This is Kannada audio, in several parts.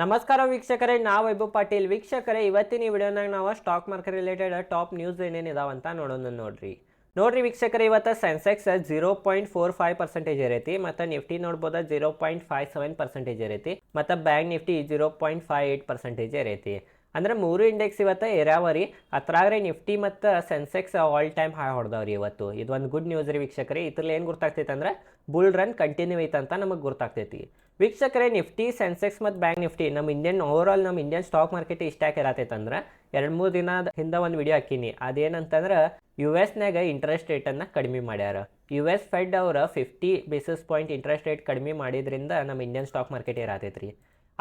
ನಮಸ್ಕಾರ ವೀಕ್ಷಕರೇ, ನಾವು ವೈಭವ್ ಪಾಟೀಲ್. ವೀಕ್ಷಕರೇ, ಇವತ್ತಿನ ಈ ವಿಡಿಯೋನಾಗ ನಾವು stock market related top news ಏನೇನಿದಾವಂತ ನೋಡೋಣ ನೋಡ್ರಿ. ನೋಡ್ರಿ ವೀಕ್ಷಕರೇ, ಇವತ್ತು Sensex zero point four five percentage ಇರೈತಿ ಮತ್ತು Nifty ನೋಡ್ಬೋದ zero point five seven percentage ಇರೈತಿ ಮತ್ತು bank Nifty zero point five eight percentage ಇರೈತಿ ಅಂದ್ರೆ ಮೂರು ಇಂಡೆಕ್ಸ್ ಇವತ್ತು ಏರಾವರಿ ಅತ್ರಾಗ್ರೆ ನಿಫ್ಟಿ ಮತ್ತು ಸೆನ್ಸೆಕ್ಸ್ ಆಲ್ ಟೈಮ್ ಹಾಯ್ ಹೊಡೆದವ್ರಿ ಇವತ್ತು. ಇದೊಂದು ಗುಡ್ ನ್ಯೂಸ್ ರೀ ವೀಕ್ಷಕರೇ. ಇದ್ರಲ್ಲಿ ಏನು ಗೊತ್ತಾಗ್ತೈತೆ ಅಂದ್ರೆ ಬುಲ್ ರನ್ ಕಂಟಿನ್ಯೂ ಐತೆ ಅಂತ ನಮಗೆ ಗೊತ್ತಾಗ್ತೈತಿ ವೀಕ್ಷಕರೇ, ನಿಫ್ಟಿ ಸೆನ್ಸೆಕ್ಸ್ ಮತ್ತು ಬ್ಯಾಂಕ್ ನಿಫ್ಟಿ ನಮ್ಮ ಇಂಡಿಯನ್ ಓವರ್ ಆಲ್ ನಮ್ಮ ಇಂಡಿಯನ್ ಸ್ಟಾಕ್ ಮಾರ್ಕೆಟ್ ಇಷ್ಟಾಕ್ ಇರತೈತೆ ಅಂದ್ರೆ ಎರಡು ಮೂರು ದಿನ ಹಿಂದೆ ಒಂದು ವಿಡಿಯೋ ಹಾಕೀನಿ. ಅದೇನಂತಂದ್ರೆ ಯು ಎಸ್ನಾಗ ಇಂಟ್ರೆಸ್ಟ್ ರೇಟನ್ನು ಕಡಿಮೆ ಮಾಡ್ಯಾರ. ಯು ಎಸ್ ಫೆಡ್ ಅವರ fifty basis point interest rate ಕಡಿಮೆ ಮಾಡಿದ್ರಿಂದ ನಮ್ಮ ಇಂಡಿಯನ್ ಸ್ಟಾಕ್ ಮಾರ್ಕೆಟ್ ಇರತೈತೆ ರೀ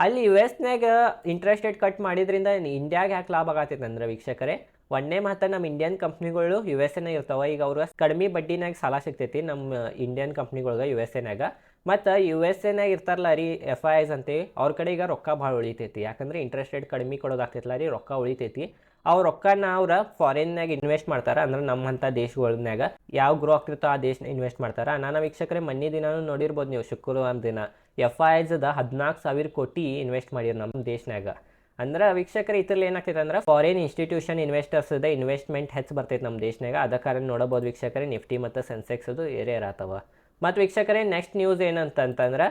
ಅಲ್ಲಿ ಯು ಎಸ್ನಾಗ ಇಂಟ್ರೆಸ್ಟ್ ರೇಟ್ ಕಟ್ ಮಾಡಿದ್ರಿಂದ ಇಂಡಿಯಾಗ ಯಾಕೆ ಲಾಭ ಆಗತ್ತೆ ಅಂದ್ರೆ ವೀಕ್ಷಕರೇ, ಒಂದೇ ಮಾತ್ರ ನಮ್ಮ ಇಂಡಿಯನ್ ಕಂಪ್ನಿಗಳು ಯು ಎಸ್ ಎನಾಗ ಇರ್ತಾವ. ಈಗ ಅವ್ರು ಕಡಿಮೆ ಬಡ್ಡಿನಾಗ ಸಾಲ ಸಿಗ್ತೈತಿ ನಮ್ಮ ಇಂಡಿಯನ್ ಕಂಪ್ನಿಗಳಿಗೆ ಯು ಎಸ್ ಎನಾಗ ಮತ್ತು ಯು ಎಸ್ ಎನಾಗ ಇರ್ತಾರಲ್ಲ ರೀ ಎಫ್ ಐ ಎಸ್ ಅಂತೇ, ಅವ್ರ ಕಡೆ ಈಗ ರೊಕ್ಕ ಭಾಳ ಉಳಿತೈತಿ. ಯಾಕಂದ್ರೆ ಇಂಟ್ರೆಸ್ಟ್ ರೇಟ್ ಕಡಿಮೆ ಕೊಡೋದಾಗ್ತೈತಲ್ಲ ರೀ, ರೊಕ್ಕ ಉಳಿತೈತಿ. ಅವ್ರ ರೊಕ್ಕನ ಅವ್ರ ಫಾರಿನ್ನಾಗ ಇನ್ವೆಸ್ಟ್ ಮಾಡ್ತಾರ. ಅಂದ್ರೆ ನಮ್ಮಂಥ ದೇಶಗಳನ್ಯಾಗ ಯಾವ ಗ್ರೋ ಆಗ್ತಿರ್ತೋ ಆ ದೇಶನ ಇನ್ವೆಸ್ಟ್ ಮಾಡ್ತಾರ. ನಾನು ವೀಕ್ಷಕರೇ, ಮೊನ್ನೆ ದಿನಾನು ನೋಡಿರ್ಬೋದು ನೀವು, ಶುಕ್ರವಾರ ದಿನ. ಎಫ್ ಐ ಐಸ್ದ ಹದಿನಾಲ್ಕು ಸಾವಿರ ಕೋಟಿ ಇನ್ವೆಸ್ಟ್ ಮಾಡ್ಯಾರ ನಮ್ಮ ದೇಶನಾಗ ಅಂದ್ರೆ ವೀಕ್ಷಕರು, ಇದ್ರಲ್ಲಿ ಏನಾಗ್ತೈತೆ ಅಂದ್ರೆ ಫಾರಿನ್ ಇನ್ಸ್ಟಿಟ್ಯೂಷನ್ ಇನ್ವೆಸ್ಟರ್ಸ್ ಇನ್ವೆಸ್ಟ್ಮೆಂಟ್ ಹೆಚ್ಚು ಬರ್ತೈತೆ ನಮ್ಮ ದೇಶನಾಗ ಅದ ಕಾರಣ ನೋಡಬಹುದು ವೀಕ್ಷಕರೇ, ನಿಫ್ಟಿ ಮತ್ತು ಸೆನ್ಸೆಕ್ಸ್ ಅದು ಏರಿಯರ್ ಆತವ ಮತ್ತು ವೀಕ್ಷಕರೇ next news ಏನಂತಂತಂದ್ರೆ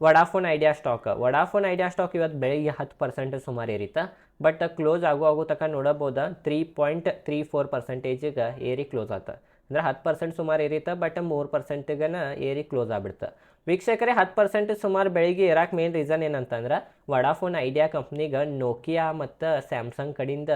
Vodafone Idea stock. Vodafone Idea stock ಇವತ್ತು ಬೆಳಿಗ್ಗೆ ಹತ್ತು ಪರ್ಸೆಂಟ್ ಸುಮಾರು ಏರಿತ. ಬಟ್ ಕ್ಲೋಸ್ ಆಗೋ ಆಗೋ ತನಕ ನೋಡಬಹುದು ತ್ರೀ ಪಾಯಿಂಟ್ ತ್ರೀ ಫೋರ್ ಪರ್ಸೆಂಟೇಜಿಗೆ ಏರಿ ಕ್ಲೋಸ್ ಆತ. ಅಂದ್ರೆ ಹತ್ತು ಪರ್ಸೆಂಟ್ ಸುಮಾರು ಏರಿತ, ಬಟ್ ಮೂರು ಪರ್ಸೆಂಟಿಗನ ಏರಿ ಕ್ಲೋಸ್ ಆಗ್ಬಿಡ್ತ. ವೀಕ್ಷಕರೇ, ಹತ್ತು ಪರ್ಸೆಂಟ್ ಸುಮಾರು ಬೆಳಿಗ್ಗೆ ಇರಾಕ್ ಮೇನ್ ರೀಸನ್ ಏನಂತಂದ್ರೆ ವಡಾಫೋನ್ ಐಡಿಯಾ ಕಂಪ್ನಿಗೆ ನೋಕಿಯಾ ಮತ್ತು ಸ್ಯಾಮ್ಸಂಗ್ ಕಡೆಯಿಂದ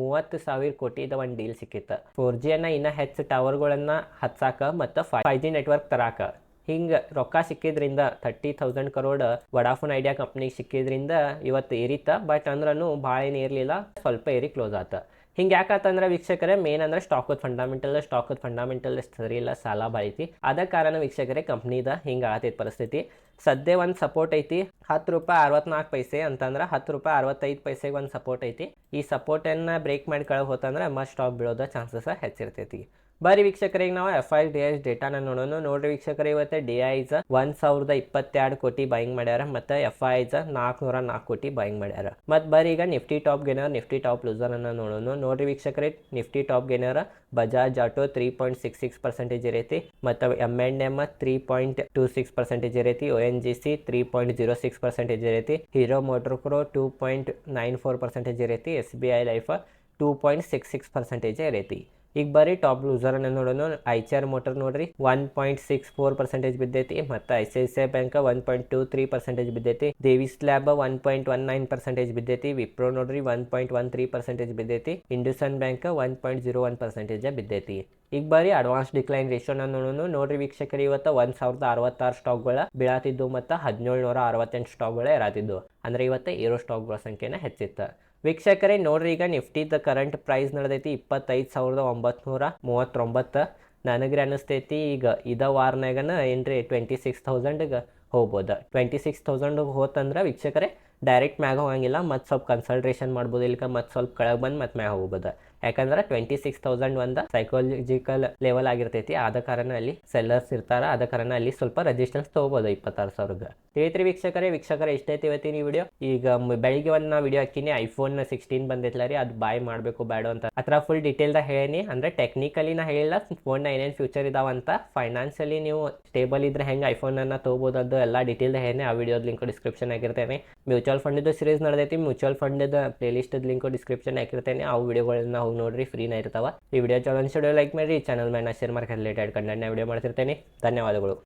ಮೂವತ್ತು ಸಾವಿರ ಕೋಟಿದ ಒಂದು ಡೀಲ್ ಸಿಕ್ಕಿತ್ತು. ಫೋರ್ ಜಿಯನ್ನು ಇನ್ನೂ ಹೆಚ್ಚು ಟವರ್ಗಳನ್ನು ಹಚ್ಚಾಕ ಮತ್ತು ಫೈವ್ ಜಿ ನೆಟ್ವರ್ಕ್ ತರಾಕ. ಹಿಂಗೆ ರೊಕ್ಕ ಸಿಕ್ಕಿದ್ರಿಂದ thirty thousand crore Vodafone Idea ಕಂಪ್ನಿಗೆ ಸಿಕ್ಕಿದ್ರಿಂದ ಇವತ್ತು ಏರಿತ್ತ ಬಟ್ ಅಂದ್ರೂ ಭಾಳ ಏನು ಇರಲಿಲ್ಲ ಸ್ವಲ್ಪ ಏರಿ ಕ್ಲೋಸ್ ಆತ. ಹಿಂಗೆ ಯಾಕಂತಂದ್ರೆ ವೀಕ್ಷಕರೇ ಮೇನ್ ಅಂದ್ರೆ ಸ್ಟಾಕದ ಫಂಡಮೆಂಟಲ್ ಸ್ಟಾಕದ ಫಂಡಮೆಂಟಲ್ ಸರಿ ಇಲ್ಲ, ಸಾಲ ಬಾಳೈತಿ. ಅದ ಕಾರಣ ವೀಕ್ಷಕರೇ ಕಂಪ್ನಿದ ಹಿಂಗೆ ಆಗತೈತಿ ಪರಿಸ್ಥಿತಿ. ಸದ್ಯ ಒಂದು ಸಪೋರ್ಟ್ ಐತಿ. ಹತ್ತು ರೂಪಾಯಿ ಅರವತ್ನಾಲ್ಕು ಪೈಸೆ ಅಂತಂದ್ರೆ ಹತ್ತು ರೂಪಾಯಿ ಅರವತ್ತೈದು ಪೈಸೆಗೆ ಒಂದು ಸಪೋರ್ಟ್ ಐತಿ. ಈ ಸಪೋರ್ಟನ್ನು ಬ್ರೇಕ್ ಮಾಡಿ ಕಳೆ ಹೋತಂದ್ರೆ ಮತ್ತೆ ಸ್ಟಾಪ್ ಬೀಳೋದು ಚಾನ್ಸಸ್ ಹೆಚ್ಚಿರ್ತೈತಿ. ಬರೀ ವೀಕ್ಷಕರಿಗೆ ನಾವು ಎಫ್ ಐ ಡಿ ಎಸ್ ಡೇಟಾನ ನೋಡೋಣ. ನೋಡ್ರಿ ವೀಕ್ಷಕರು, ಇವತ್ತು ಡಿ ಐಸ್ ಒಂದ್ ಸಾವಿರದ ಇಪ್ಪತ್ತೆರಡು ಕೋಟಿ ಬೈಂಗ್ ಮಾಡ್ಯಾರ ಮತ್ತು ಎಫ್ ಐಸ್ ನಾಲ್ಕುನೂರ ನಾಲ್ಕು ಕೋಟಿ ಬೈಂಗ್ ಮಾಡ್ಯಾರ. ಮತ್ತು ಬರೀ ಈಗ Nifty top gainer Nifty top loser ಅನ್ನ ನೋಡೋಣ. ನೋಡ್ರಿ ವೀಕ್ಷಕರೇ Nifty top gainer Bajaj auto three point six six percentage ಇರೈತಿ. ಮತ್ತು M and M three point two six percentage ಇರೈತಿ. O N G C three point zero six percentage ಇರೈತಿ. Hero MotoCorp two point nine four percentage ಇರೈತಿ. S B I life two point six six percentage ಇರೈತಿ. ಈಗ ಬರೀ ಟಾಪ್ ಲೂಸರ್ ಅನ್ನ ನೋಡೋಣ. ಐಚಾರ್ ಮೋಟರ್ ನೋಡ್ರಿ one point six four percentage ಬಿದ್ದೈತಿ. ಮತ್ತು I C I C I bank one point two three percentage ಬಿದ್ದೈತಿ. Divi's lab one point one nine percentage ಬಿದ್ದೈತಿ. Wipro ನೋಡ್ರಿ one point one three percentage ಬಿದ್ದೈತಿ. IndusInd bank one point zero one percentage ಬಿದ್ದೈತಿ. ಈಗ ಬರೀ ಅಡ್ವಾನ್ಸ್ ಡಿಕ್ಲೈನ್ ರೇಷೋನ ನೋಡೋಣ ನೋಡ್ರಿ ವೀಕ್ಷಕರು, ಇವತ್ತು ಒಂದು ಸಾವಿರದ ಅರವತ್ತಾರು ಸ್ಟಾಕ್ಗಳ ಬೀಳಾತಿದ್ದು ಮತ್ತು ಹದಿನೇಳು ನೂರ ಅರವತ್ತೆಂಟು ಸ್ಟಾಕ್ಗಳ ಇರಾತಿದ್ದು ಅಂದರೆ ಇವತ್ತು ಏರೋ ಸ್ಟಾಕ್ಗಳ ಸಂಖ್ಯೆನ ಹೆಚ್ಚಿತ್ತು. ವೀಕ್ಷಕರೇ, ನೋಡ್ರಿ ಈಗ ನಿಫ್ಟಿದ ಕರೆಂಟ್ ಪ್ರೈಸ್ ನಡೆದೈತಿ ಇಪ್ಪತ್ತೈದು ಸಾವಿರದ ಒಂಬತ್ನೂರ ಮೂವತ್ತೊಂಬತ್ತು. ನನಗೆ ಅನಿಸ್ತೈತಿ, ಈಗ ಇದ ವಾರನಾಗನ ಏನ್ರಿ ಟ್ವೆಂಟಿ ಸಿಕ್ಸ್ ತೌಸಂಡ್ಗೆ ಹೋಗ್ಬೋದು. ಟ್ವೆಂಟಿ ಸಿಕ್ಸ್ ಥೌಸಂಡ್ಗೆ ಹೋತಂದ್ರೆ ವೀಕ್ಷಕರೇ ಡೈರೆಕ್ಟ್ ಮ್ಯಾಗ ಹೋಗಂಗಿಲ್ಲ. ಮತ್ತು ಸ್ವಲ್ಪ ಕನ್ಸಲ್ಟ್ರೇಷನ್ ಮಾಡ್ಬೋದು. ಇಲ್ಲಿಗೆ ಮತ್ತು ಸ್ವಲ್ಪ ಕೆಳಗೆ ಬಂದು ಮತ್ತು ಮ್ಯಾಗ ಹೋಗ್ಬೋದು. ಯಾಕಂದ್ರೆ ಟ್ವೆಂಟಿ ಸಿಕ್ಸ್ ತೌಸಂಡ್ ಒಂದು ಸೈಕಾಲಜಿಕಲ್ ಲೆವೆಲ್ ಆಗಿರ್ತೈತಿ. ಆದ ಕಾರಣ ಅಲ್ಲಿ ಸೆಲ್ಲರ್ಸ್ ಇರ್ತಾರ. ಆದ ಕಾರಣ ಅಲ್ಲಿ ಸ್ವಲ್ಪ ರೆಜಿಸ್ಟೆನ್ಸ್ ತೊಗೋಬೋದು ಇಪ್ಪತ್ತಾರು ಸಾವಿರದ ತಿಳಿತ್ರಿ ವೀಕ್ಷಕರೇ, ವೀಕ್ಷಕರ ಎಷ್ಟೈತಿ ಇವತ್ತಿನ ವಿಡಿಯೋ ಈಗ ಬೆಳಿಗ್ಗೆ ಒಂದ್ ನಾ ವಿಡಿಯೋ ಹಾಕಿನಿ ಐಫೋನ್ ಸಿಕ್ಸ್ಟೀನ್ ಬಂದೈತಿಲ್ಲ ರೀ, ಅದು ಬಾಯ್ ಮಾಡಬೇಕು, ಬೇಡ ಅಂತ. ಅದ್ರ ಫುಲ್ ಡೀಟೇಲ್ದಾಗ ಹೇಳೀನಿ. ಅಂದ್ರೆ ಟೆಕ್ನಿಕಲಿ ನಾ ಹೇಳಿಲ್ಲ ನ ಏನೇನ್ ಫ್ಯೂಚರ್ ಇದಾವಂತ ಫೈನಾನ್ಷಿಯಲಿ ನೀವು ಸ್ಟೇಬಲ್ ಇದ್ರೆ ಹೆಂಗೆ ಐಫೋನನ್ನು ತೊಗೋಬೋದು ಅದು ಎಲ್ಲ ಡೀಟೇಲ್ದ ಹೇಳಿ ಆ ವಿಡಿಯೋದ ಲಿಂಕ್ ಡಿಸ್ಕ್ರಿಪ್ಷನ್ ಆಗಿರ್ತೇನೆ ಮ್ಯೂಚುವಲ್ ಫಂಡಿದ್ದು series ನಡೆದೈತಿ. Mutual fund playlist link description ಹಾಕಿರ್ತೇನೆ. ಆ ವಿಡಿಯೋಗಳನ್ನ ಹೋಗಿ ನೋಡ್ರಿ, ಫ್ರೀನೇ ಇರ್ತಾವ. ಈ ವಿಡಿಯೋ ಚಾನಲ್ ಅನ್ಸಿಡಿಯೋ ಲೈಕ್ ಮಾಡಿರಿ ಚಾನಲ್ ಮೇಲೆ ಶೇರ್ ಮಾರ್ಕೆಟ್ ರಿಲೇಟೆಡ್ ಕಂಟೆಂಟ್ನ ವಿಡಿಯೋ ಮಾಡ್ತಿರ್ತೇನೆ. ಧನ್ಯವಾದಗಳು.